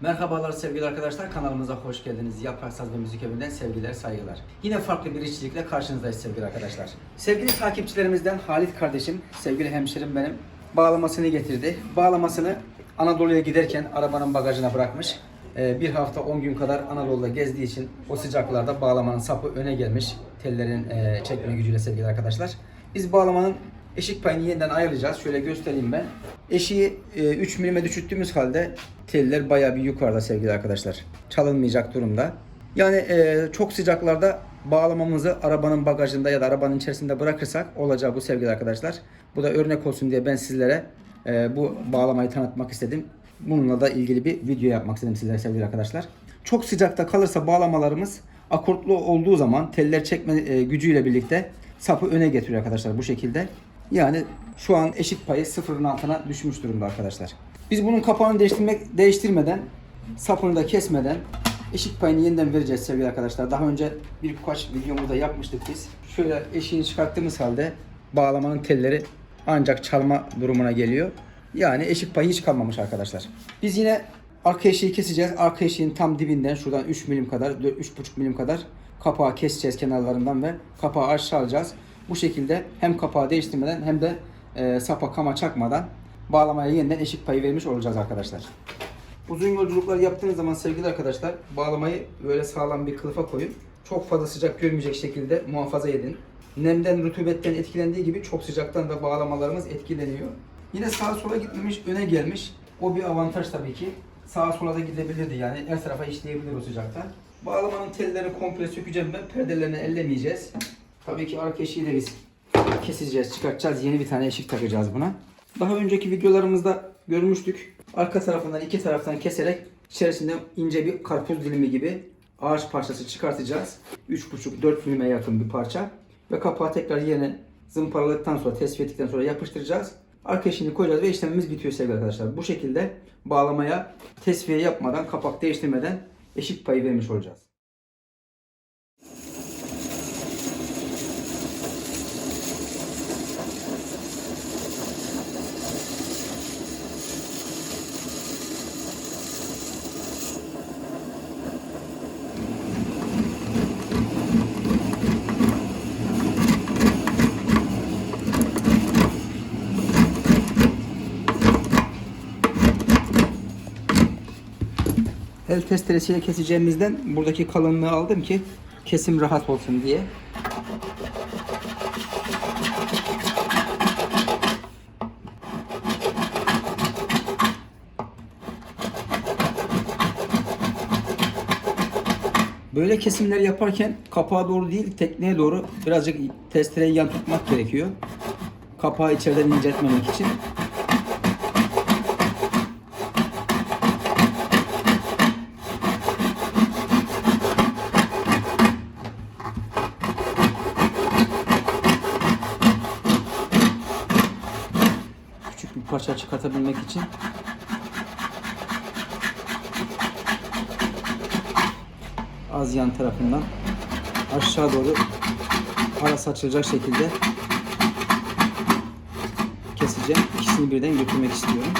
Merhabalar sevgili arkadaşlar kanalımıza hoş geldiniz. Yaprak Saz ve Müzik Evi'nden sevgiler saygılar. Yine farklı bir işçilikle karşınızdayız sevgili arkadaşlar. Sevgili takipçilerimizden Halit kardeşim, sevgili hemşerim benim bağlamasını getirdi. Bağlamasını Anadolu'ya giderken arabanın bagajına bırakmış. Ee, bir hafta 10 gün kadar Anadolu'da gezdiği için o sıcaklarda bağlamanın sapı öne gelmiş. Tellerin e, çekme gücüyle sevgili arkadaşlar. Biz bağlamanın eşik payını yeniden ayarlayacağız. Şöyle göstereyim ben. Eşiği e, 3 mm düşürttüğümüz halde teller bayağı bir yukarıda sevgili arkadaşlar. Çalınmayacak durumda. Yani e, çok sıcaklarda bağlamamızı arabanın bagajında ya da arabanın içerisinde bırakırsak olacağı bu sevgili arkadaşlar. Bu da örnek olsun diye ben sizlere e, bu bağlamayı tanıtmak istedim. Bununla da ilgili bir video yapmak istedim sizlere sevgili arkadaşlar. Çok sıcakta kalırsa bağlamalarımız akortlu olduğu zaman teller çekme e, gücüyle birlikte sapı öne getiriyor arkadaşlar bu şekilde. Yani şu an eşik payı sıfırın altına düşmüş durumda arkadaşlar. Biz bunun kapağını değiştirmek değiştirmeden, sapını da kesmeden eşik payını yeniden vereceğiz sevgili arkadaşlar. Daha önce birkaç videomuzda yapmıştık biz. Şöyle eşiğini çıkarttığımız halde bağlamanın telleri ancak çalma durumuna geliyor. Yani eşik payı hiç kalmamış arkadaşlar. Biz yine arka eşiği keseceğiz. Arka eşiğin tam dibinden şuradan 3 milim kadar, 3,5 milim kadar kapağı keseceğiz kenarlarından ve kapağı aşağı alacağız. Bu şekilde hem kapağı değiştirmeden hem de e, sapa kama çakmadan bağlamaya yeniden eşik payı vermiş olacağız arkadaşlar. Uzun yolculuklar yaptığınız zaman sevgili arkadaşlar bağlamayı böyle sağlam bir kılıfa koyun. Çok fazla sıcak görmeyecek şekilde muhafaza edin. Nemden, rutubetten etkilendiği gibi çok sıcaktan da bağlamalarımız etkileniyor. Yine sağa sola gitmemiş, öne gelmiş. O bir avantaj tabii ki. Sağa sola da gidebilirdi yani her tarafa işleyebilir o sıcakta. Bağlamanın tellerini komple sökeceğim ben. Perdelerini ellemeyeceğiz. Tabii ki arka eşiği de biz keseceğiz, çıkartacağız. Yeni bir tane eşik takacağız buna. Daha önceki videolarımızda görmüştük. Arka tarafından iki taraftan keserek içerisinde ince bir karpuz dilimi gibi ağaç parçası çıkartacağız. 3,5-4 milime yakın bir parça. Ve kapağı tekrar yerine zımparaladıktan sonra, tespit ettikten sonra yapıştıracağız. Arka eşiğini koyacağız ve işlemimiz bitiyor sevgili arkadaşlar. Bu şekilde bağlamaya tesviye yapmadan, kapak değiştirmeden eşik payı vermiş olacağız. El testeresiyle keseceğimizden buradaki kalınlığı aldım ki kesim rahat olsun diye. Böyle kesimler yaparken kapağa doğru değil tekneye doğru birazcık testereyi yan tutmak gerekiyor. Kapağı içeriden inceltmemek için. küçük bir parça çıkartabilmek için az yan tarafından aşağı doğru ara saçılacak şekilde keseceğim. İkisini birden götürmek istiyorum.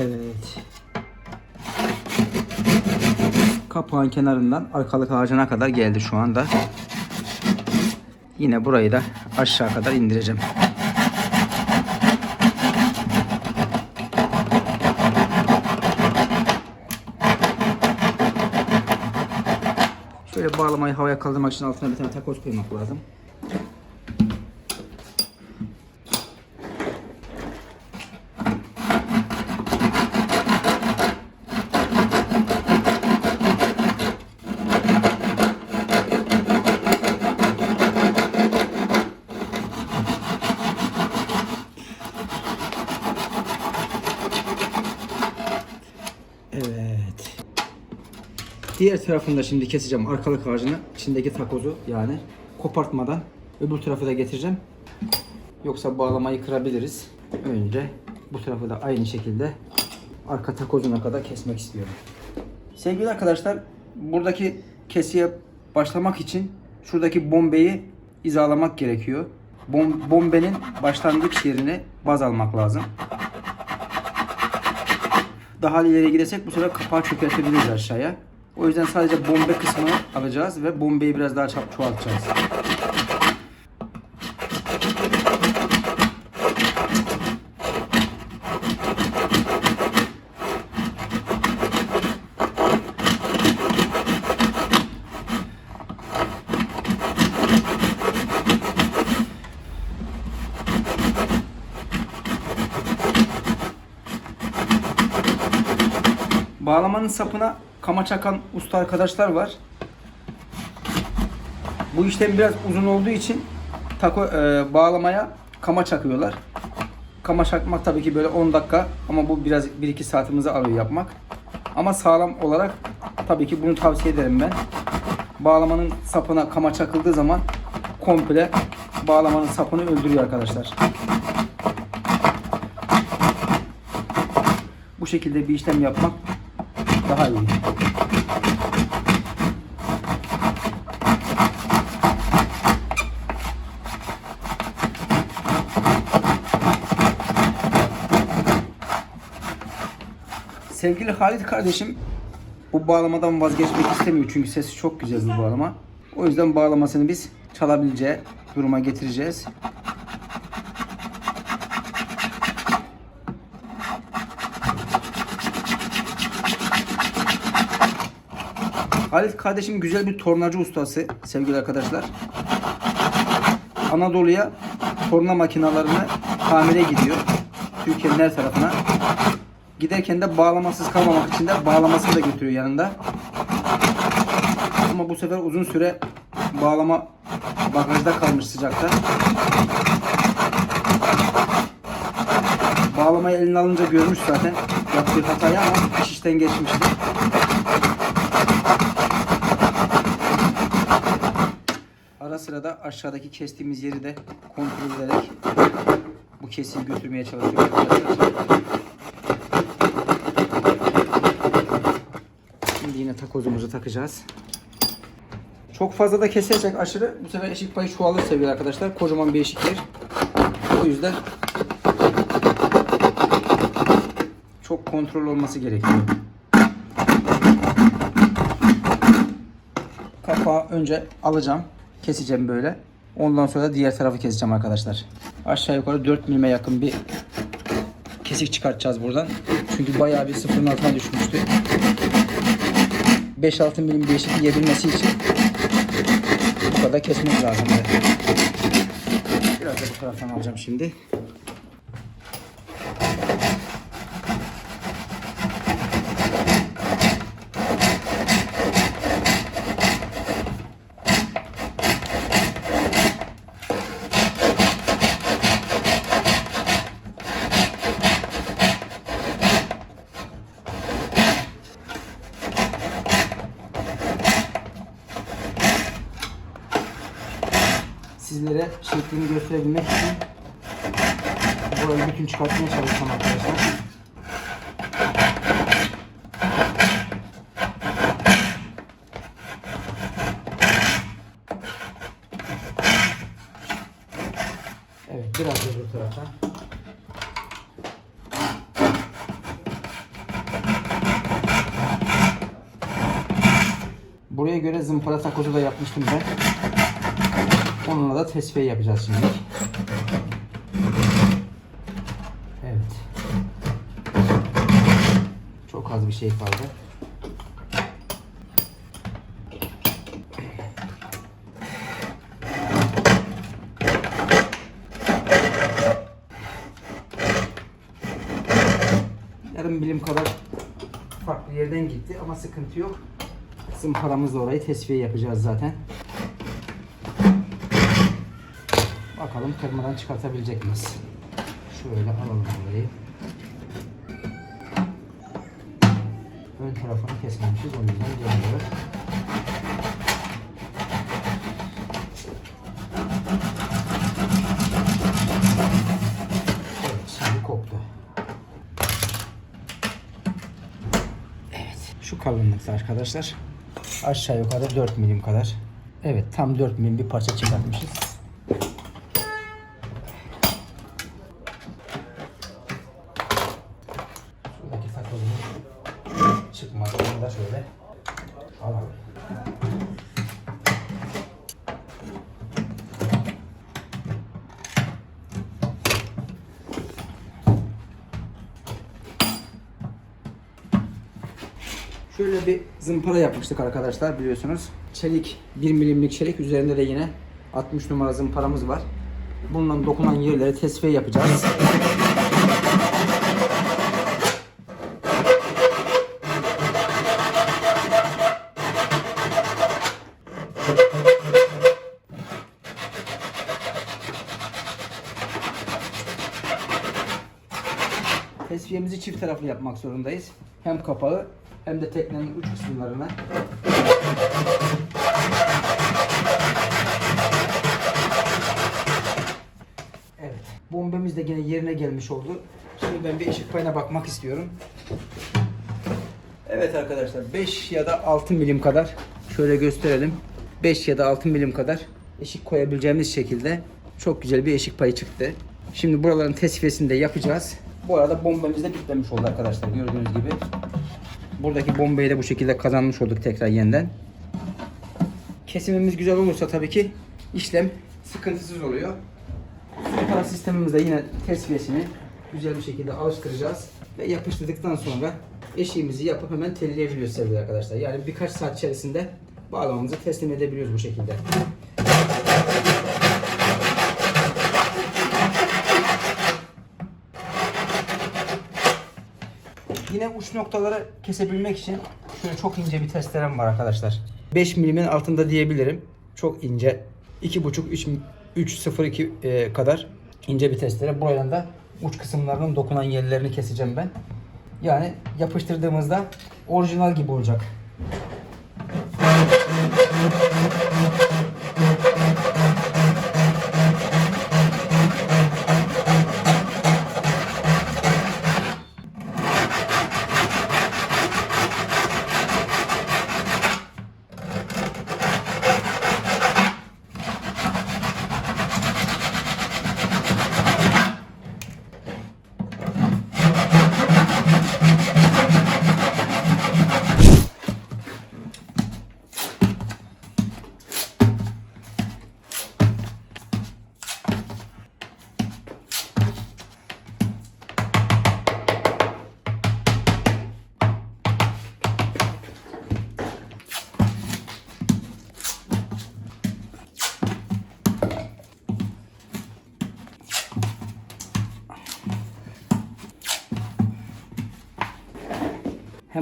Evet. Kapağın kenarından arkalık ağacına kadar geldi şu anda. Yine burayı da aşağı kadar indireceğim. Şöyle bağlamayı havaya kaldırmak için altına bir tane takoz koymak lazım. Diğer tarafında şimdi keseceğim arkalık ağacını. içindeki takozu yani kopartmadan öbür tarafı da getireceğim. Yoksa bağlamayı kırabiliriz. Önce bu tarafı da aynı şekilde arka takozuna kadar kesmek istiyorum. Sevgili arkadaşlar, buradaki kesiye başlamak için şuradaki bombeyi hizalamak gerekiyor. Bom, bombenin başlangıç yerine baz almak lazım. Daha ileri gidersek bu sefer kapağı çökertebiliriz aşağıya. O yüzden sadece bombe kısmını alacağız ve bombeyi biraz daha ço- çoğaltacağız. Bağlamanın sapına kama çakan usta arkadaşlar var. Bu işlem biraz uzun olduğu için tako e, bağlamaya kama çakıyorlar. Kama çakmak tabii ki böyle 10 dakika ama bu biraz 1-2 saatimizi alıyor yapmak. Ama sağlam olarak tabii ki bunu tavsiye ederim ben. Bağlamanın sapına kama çakıldığı zaman komple bağlamanın sapını öldürüyor arkadaşlar. Bu şekilde bir işlem yapmak daha iyi. Sevgili Halit kardeşim bu bağlamadan vazgeçmek istemiyor çünkü sesi çok güzel bu bağlama. O yüzden bağlamasını biz çalabileceği duruma getireceğiz. Halit kardeşim güzel bir tornacı ustası sevgili arkadaşlar. Anadolu'ya torna makinalarını tamire gidiyor. Türkiye'nin her tarafına. Giderken de bağlamasız kalmamak için de bağlamasını da götürüyor yanında. Ama bu sefer uzun süre bağlama bagajda kalmış sıcakta. Bağlamayı eline alınca görmüş zaten yaptığı hatayı ama iş işten geçmişti. Sıra da aşağıdaki kestiğimiz yeri de kontrol ederek bu kesiyi götürmeye çalışıyoruz. Şimdi yine takozumuzu takacağız. Çok fazla da kesersek aşırı bu sefer eşik payı çoğalır sevgili arkadaşlar. Kocaman bir eşik yer. O yüzden çok kontrol olması gerekiyor. Kapağı önce alacağım. Keseceğim böyle. Ondan sonra da diğer tarafı keseceğim arkadaşlar. Aşağı yukarı 4 milime yakın bir kesik çıkartacağız buradan. Çünkü bayağı bir sıfırın altına düşmüştü. 5-6 milim değişiklik yiyebilmesi için bu kadar kesmek lazım. Biraz da bu taraftan alacağım şimdi. Şeklini gösterebilmek için burayı bütün çıkartmaya çalışacağım arkadaşlar. Evet biraz da bu tarafa. Buraya göre zımpara takozu da yapmıştım ben. Onunla da tesviye yapacağız şimdi. Evet. Çok az bir şey kaldı. Yarım milim kadar farklı yerden gitti ama sıkıntı yok. Zımparamızla orayı tesviye yapacağız zaten. Bakalım kırmadan çıkartabilecek miyiz? Şöyle alalım burayı. ön tarafını kesmemişiz. O yüzden görünüyor. Evet, şimdi koptu. Evet, şu kalınlıkta arkadaşlar. Aşağı yukarı 4 milim kadar. Evet, tam 4 milim bir parça çıkartmışız. Şöyle bir zımpara yapmıştık arkadaşlar biliyorsunuz. Çelik 1 milimlik çelik üzerinde de yine 60 numara zımparamız var. Bununla dokunan yerlere tesviye yapacağız. Tesviyemizi çift taraflı yapmak zorundayız. Hem kapağı hem de teknenin uç kısımlarına. Evet. Bombemiz de yine yerine gelmiş oldu. Şimdi ben bir ışık payına bakmak istiyorum. Evet arkadaşlar 5 ya da 6 milim kadar şöyle gösterelim. 5 ya da 6 milim kadar eşik koyabileceğimiz şekilde çok güzel bir eşik payı çıktı. Şimdi buraların tesviyesini de yapacağız. Bu arada bombamız da bitmemiş oldu arkadaşlar gördüğünüz gibi. Buradaki bombayı da bu şekilde kazanmış olduk tekrar yeniden. Kesimimiz güzel olursa tabii ki işlem sıkıntısız oluyor. Para sistemimizde yine tesviyesini güzel bir şekilde alıştıracağız ve yapıştırdıktan sonra eşiğimizi yapıp hemen telleyebiliyoruz sevgili arkadaşlar. Yani birkaç saat içerisinde bağlamamızı teslim edebiliyoruz bu şekilde. Yine uç noktaları kesebilmek için şöyle çok ince bir testerem var arkadaşlar. 5 milimin altında diyebilirim. Çok ince. 2,5 3 302 e, kadar ince bir testere. Buradan da uç kısımlarının dokunan yerlerini keseceğim ben. Yani yapıştırdığımızda orijinal gibi olacak.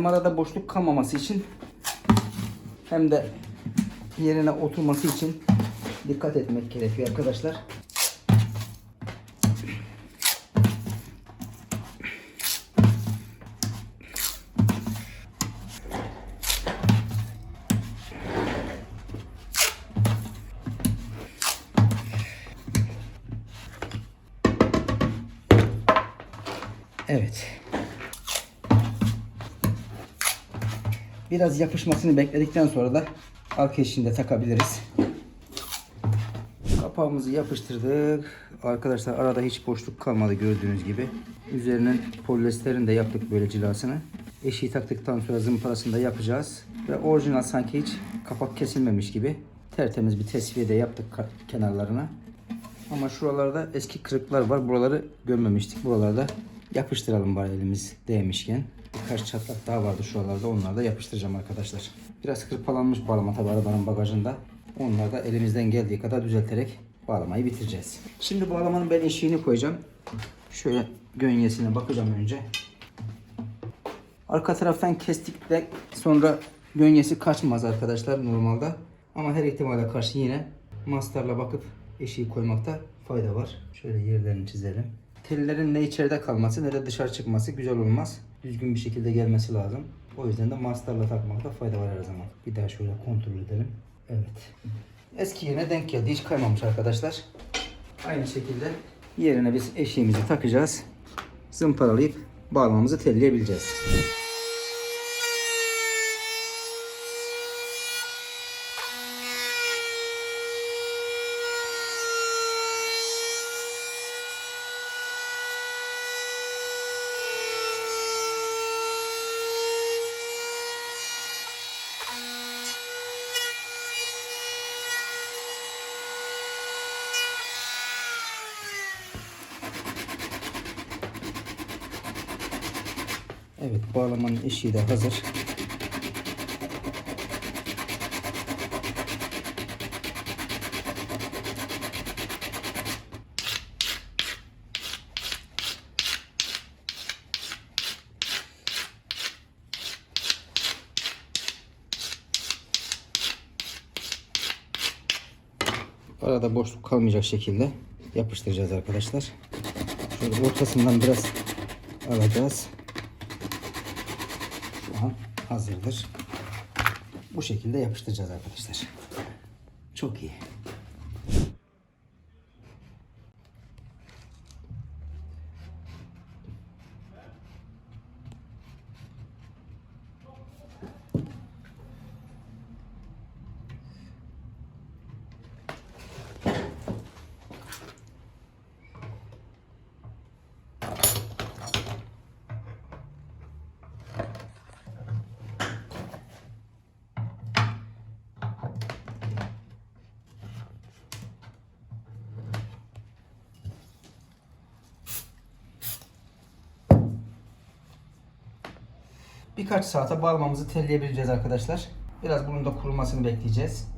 Arada boşluk kalmaması için hem de yerine oturması için dikkat etmek gerekiyor arkadaşlar. Evet. Biraz yapışmasını bekledikten sonra da arka eşiğinde takabiliriz. Kapağımızı yapıştırdık. Arkadaşlar arada hiç boşluk kalmadı gördüğünüz gibi. Üzerinin polyesterin de yaptık böyle cilasını. Eşiği taktıktan sonra zımparasını da yapacağız. Ve orijinal sanki hiç kapak kesilmemiş gibi tertemiz bir tesviye de yaptık kenarlarına. Ama şuralarda eski kırıklar var. Buraları görmemiştik. Buralarda yapıştıralım bari elimiz değmişken. Birkaç çatlak daha vardı şuralarda. Onları da yapıştıracağım arkadaşlar. Biraz kırpalanmış bağlama tabi arabanın bagajında. Onları da elimizden geldiği kadar düzelterek bağlamayı bitireceğiz. Şimdi bağlamanın ben eşiğini koyacağım. Şöyle gönyesine bakacağım önce. Arka taraftan kestikten sonra gönyesi kaçmaz arkadaşlar normalde. Ama her ihtimale karşı yine mastarla bakıp eşiği koymakta fayda var. Şöyle yerlerini çizelim. Tellerin ne içeride kalması ne de dışarı çıkması güzel olmaz. Düzgün bir şekilde gelmesi lazım. O yüzden de mastarla takmakta fayda var her zaman. Bir daha şöyle kontrol edelim. Evet. Eski yerine denk geldi. Hiç kaymamış arkadaşlar. Aynı şekilde yerine biz eşiğimizi takacağız. Zımparalayıp bağlamamızı telleyebileceğiz. Evet bağlamanın eşiği de hazır. Arada boşluk kalmayacak şekilde yapıştıracağız arkadaşlar. Şöyle ortasından biraz alacağız. Hazırdır. Bu şekilde yapıştıracağız arkadaşlar. Çok iyi. Birkaç saate bağlamamızı telleyebileceğiz arkadaşlar. Biraz bunun da kurumasını bekleyeceğiz.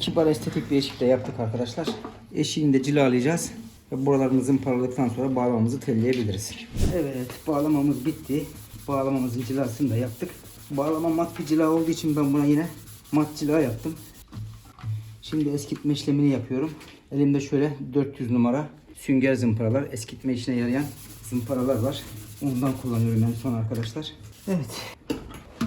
Kibar estetik bir eşik de yaptık arkadaşlar. Eşiğini de cilalayacağız. Ve buralarını zımparaladıktan sonra bağlamamızı telleyebiliriz. Evet bağlamamız bitti. Bağlamamızın cilasını da yaptık. Bağlama mat bir cila olduğu için ben buna yine mat cila yaptım. Şimdi eskitme işlemini yapıyorum. Elimde şöyle 400 numara sünger zımparalar. Eskitme işine yarayan zımparalar var. Ondan kullanıyorum en son arkadaşlar. Evet.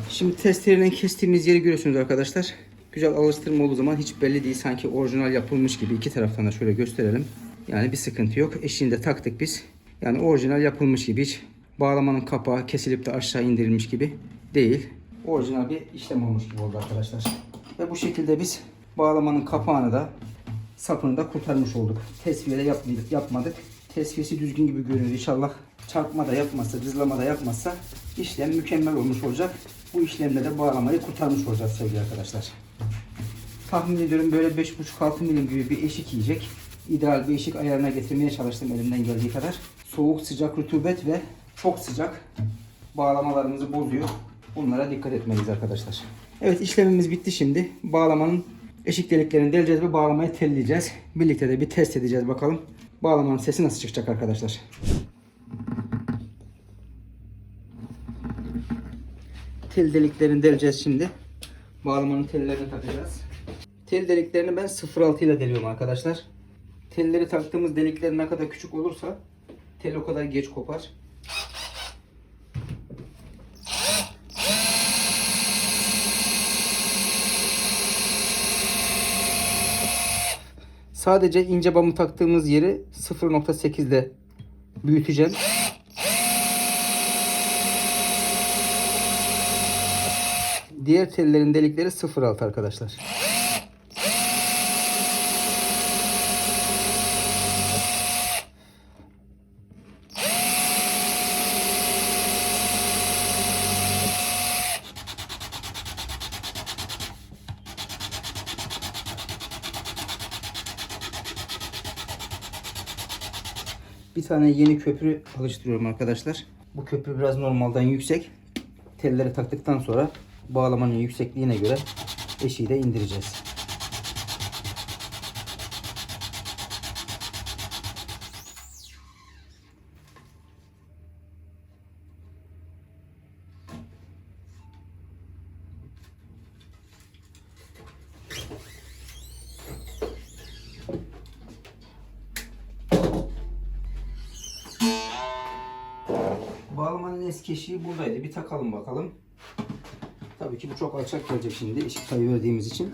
Şimdi testereyle kestiğimiz yeri görüyorsunuz arkadaşlar. Güzel alıştırma olduğu zaman hiç belli değil. Sanki orijinal yapılmış gibi. iki taraftan da şöyle gösterelim. Yani bir sıkıntı yok. Eşiğini de taktık biz. Yani orijinal yapılmış gibi hiç bağlamanın kapağı kesilip de aşağı indirilmiş gibi değil. Orijinal bir işlem olmuş gibi oldu arkadaşlar. Ve bu şekilde biz bağlamanın kapağını da sapını da kurtarmış olduk. Tesviye de yapmadık. yapmadık. Tesviyesi düzgün gibi görünüyor. İnşallah çarpma da yapmazsa, cızlama da yapmazsa işlem mükemmel olmuş olacak. Bu işlemde de bağlamayı kurtarmış olacağız sevgili arkadaşlar. Tahmin ediyorum böyle 5,5-6 milim gibi bir eşik yiyecek. İdeal bir eşik ayarına getirmeye çalıştım elimden geldiği kadar. Soğuk, sıcak, rutubet ve çok sıcak bağlamalarımızı bozuyor. Bunlara dikkat etmeliyiz arkadaşlar. Evet işlemimiz bitti şimdi. Bağlamanın eşik deliklerini deleceğiz ve bağlamayı telleyeceğiz. Birlikte de bir test edeceğiz bakalım. Bağlamanın sesi nasıl çıkacak arkadaşlar. Tel deliklerini deleceğiz şimdi. Bağlamanın tellerini takacağız. Tel deliklerini ben 0.6 ile deliyorum arkadaşlar. Telleri taktığımız delikler ne kadar küçük olursa tel o kadar geç kopar. Sadece ince bamı taktığımız yeri 0.8 ile büyüteceğim. Diğer tellerin delikleri 0.6 arkadaşlar. Bir tane yeni köprü alıştırıyorum arkadaşlar. Bu köprü biraz normalden yüksek. Telleri taktıktan sonra bağlamanın yüksekliğine göre eşiği de indireceğiz. Takalım bakalım. Tabii ki bu çok alçak gelecek şimdi ışık payı verdiğimiz için.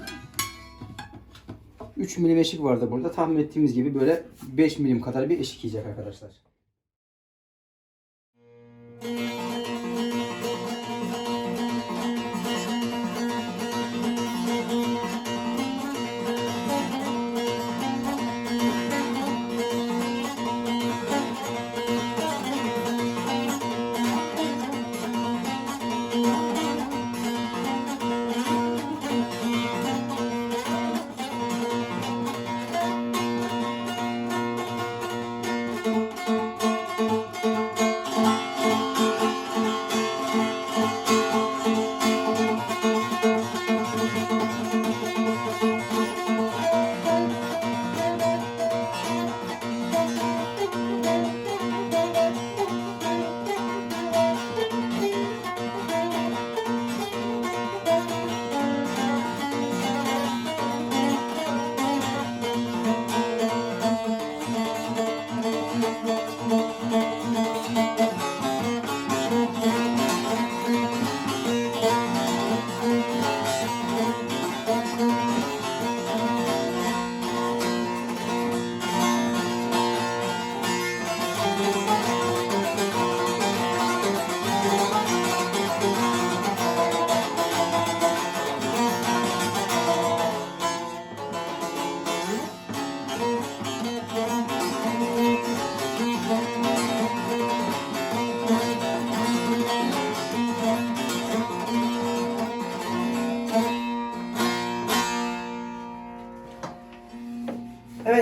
3 milim eşik vardı burada. Tahmin ettiğimiz gibi böyle 5 milim kadar bir eşik yiyecek arkadaşlar.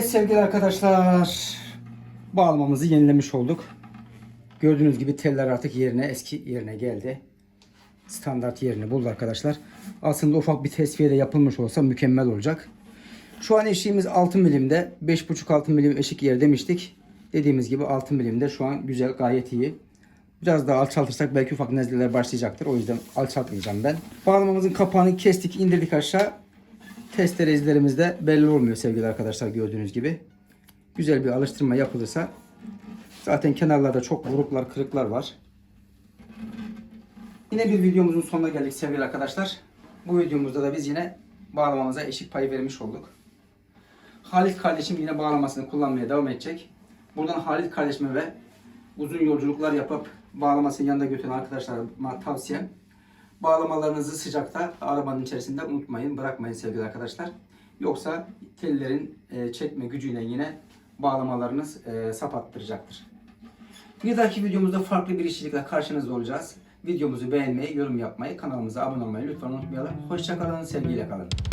Sevgili arkadaşlar. Bağlamamızı yenilemiş olduk. Gördüğünüz gibi teller artık yerine eski yerine geldi. Standart yerini buldu arkadaşlar. Aslında ufak bir tesviye de yapılmış olsa mükemmel olacak. Şu an eşiğimiz 6 milimde. 5.5-6 milim eşik yer demiştik. Dediğimiz gibi 6 milimde şu an güzel gayet iyi. Biraz daha alçaltırsak belki ufak nezleler başlayacaktır. O yüzden alçaltmayacağım ben. Bağlamamızın kapağını kestik indirdik aşağı. Testere izlerimiz de belli olmuyor sevgili arkadaşlar gördüğünüz gibi. Güzel bir alıştırma yapılırsa zaten kenarlarda çok vuruklar kırıklar var. Yine bir videomuzun sonuna geldik sevgili arkadaşlar. Bu videomuzda da biz yine bağlamamıza eşik payı vermiş olduk. Halit kardeşim yine bağlamasını kullanmaya devam edecek. Buradan Halit kardeşime ve uzun yolculuklar yapıp bağlamasını yanında götüren arkadaşlarıma tavsiyem Bağlamalarınızı sıcakta arabanın içerisinde unutmayın, bırakmayın sevgili arkadaşlar. Yoksa tellerin e, çekme gücüyle yine bağlamalarınız e, sapattıracaktır. Bir dahaki videomuzda farklı bir işçilikle karşınızda olacağız. Videomuzu beğenmeyi, yorum yapmayı, kanalımıza abone olmayı lütfen unutmayalım. Hoşçakalın, sevgiyle kalın.